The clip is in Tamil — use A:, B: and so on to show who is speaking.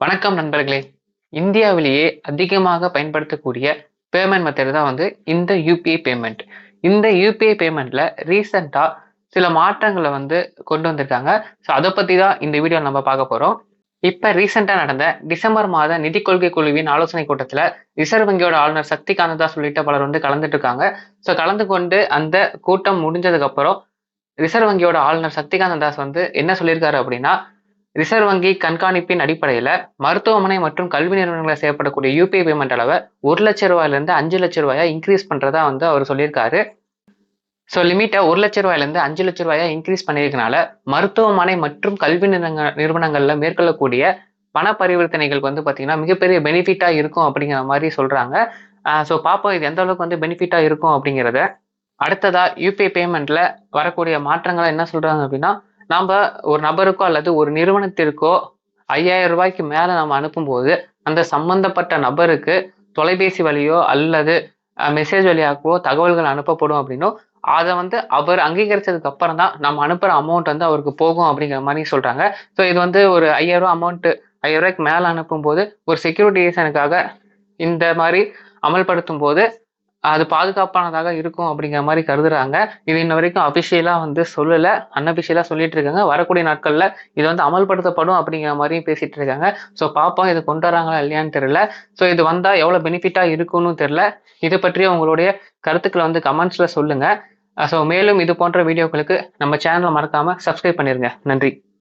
A: வணக்கம் நண்பர்களே. இந்தியாவிலேயே அதிகமாக பயன்படுத்தக்கூடிய பேமெண்ட் மெத்தட் தான் வந்து இந்த யூபிஐ பேமெண்ட் இந்த யூபிஐ பேமெண்ட்ல ரீசெண்டாக சில மாற்றங்களை வந்து கொண்டு வந்திருக்காங்க. ஸோ அதை பற்றி தான் இந்த வீடியோ நம்ம பார்க்க போகிறோம் இப்போ ரீசெண்டாக நடந்த டிசம்பர் மாத நிதி கொள்கை குழுவின் ஆலோசனை கூட்டத்தில் ரிசர்வ் வங்கியோட ஆளுநர் சக்திகாந்ததா காந்ததா பலர் வந்து கலந்துட்டு இருக்காங்க. ஸோ கலந்து கொண்டு அந்த கூட்டம் முடிஞ்சதுக்கப்புறம் ரிசர்வ் வங்கியோட ஆளுநர் சக்திகாந்த தாஸ் வந்து என்ன சொல்லியிருக்காரு அப்படின்னா ரிசர்வ் வங்கி கண்காணிப்பின் அடிப்படையில் மருத்துவமனை மற்றும் கல்வி நிறுவனங்களை செய்யப்படக்கூடிய யூபிஐ பேமெண்ட் அளவை ஒரு லட்ச ரூபாயிலேருந்து அஞ்சு லட்ச ரூபாயா இன்க்ரீஸ் பண்ணுறதா வந்து அவர் சொல்லியிருக்காரு. ஸோ லிமிட்டை ஒரு லட்ச ரூபாயிலேருந்து அஞ்சு லட்ச ரூபாயா இன்க்ரீஸ் பண்ணியிருக்கனால மருத்துவமனை மற்றும் கல்வி நிறுவனங்களில் மேற்கொள்ளக்கூடிய பண பரிவர்த்தனைகளுக்கு வந்து பார்த்தீங்கன்னா மிகப்பெரிய பெனிஃபிட்டாக இருக்கும் அப்படிங்கிற மாதிரி சொல்கிறாங்க ஸோ பார்ப்போம் இது எந்த அளவுக்கு வந்து பெனிஃபிட்டாக இருக்கும் அப்படிங்கிறத. அடுத்ததாக யூபிஐ பேமெண்ட்டில் வரக்கூடிய மாற்றங்களை என்ன சொல்கிறாங்க அப்படின்னா நாம் ஒரு நபருக்கோ அல்லது ஒரு நிறுவனத்திற்கோ ஐயாயிரம் ரூபாய்க்கு மேலே நம்ம அனுப்பும்போது அந்த சம்பந்தப்பட்ட நபருக்கு தொலைபேசி வழியோ அல்லது மெசேஜ் வழியாகவோ தகவல்கள் அனுப்பப்படும் அப்படின்னும் அதை வந்து அவர் அங்கீகரிச்சதுக்கு அப்புறம் தான் நம்ம அனுப்புகிற அமௌண்ட் வந்து அவருக்கு போகும் அப்படிங்கிற மாதிரி சொல்கிறாங்க ஸோ இது வந்து ஒரு ஐயாயிரம் ரூபா அமௌண்ட்டு ஐயாயிரம் ரூபாய்க்கு மேலே அனுப்பும்போது ஒரு செக்யூரிட்டிசனுக்காக இந்த மாதிரி அமல்படுத்தும் போது அது பாதுகாப்பானதாக இருக்கும் அப்படிங்கிற மாதிரி கருதுறாங்க. இது இன்ன வரைக்கும் அபிஷியலாக வந்து சொல்லலை. அன்அபிஷியலா சொல்லிட்டு இருக்காங்க. வரக்கூடிய நாட்களில் இது வந்து அமல்படுத்தப்படும் அப்படிங்கிற மாதிரியும் பேசிட்டு இருக்காங்க. ஸோ பாப்போம் இது கொண்டு வராங்களா இல்லையான்னு தெரியல. ஸோ இது வந்தால் எவ்வளோ பெனிஃபிட்டாக இருக்கும்னு தெரியல. இது பற்றி உங்களுடைய கருத்துக்களை வந்து கமெண்ட்ஸில் சொல்லுங்கள் ஸோ மேலும் இது போன்ற வீடியோக்களுக்கு நம்ம சேனலை மறக்காமல் சப்ஸ்கிரைப் பண்ணிடுங்க நன்றி.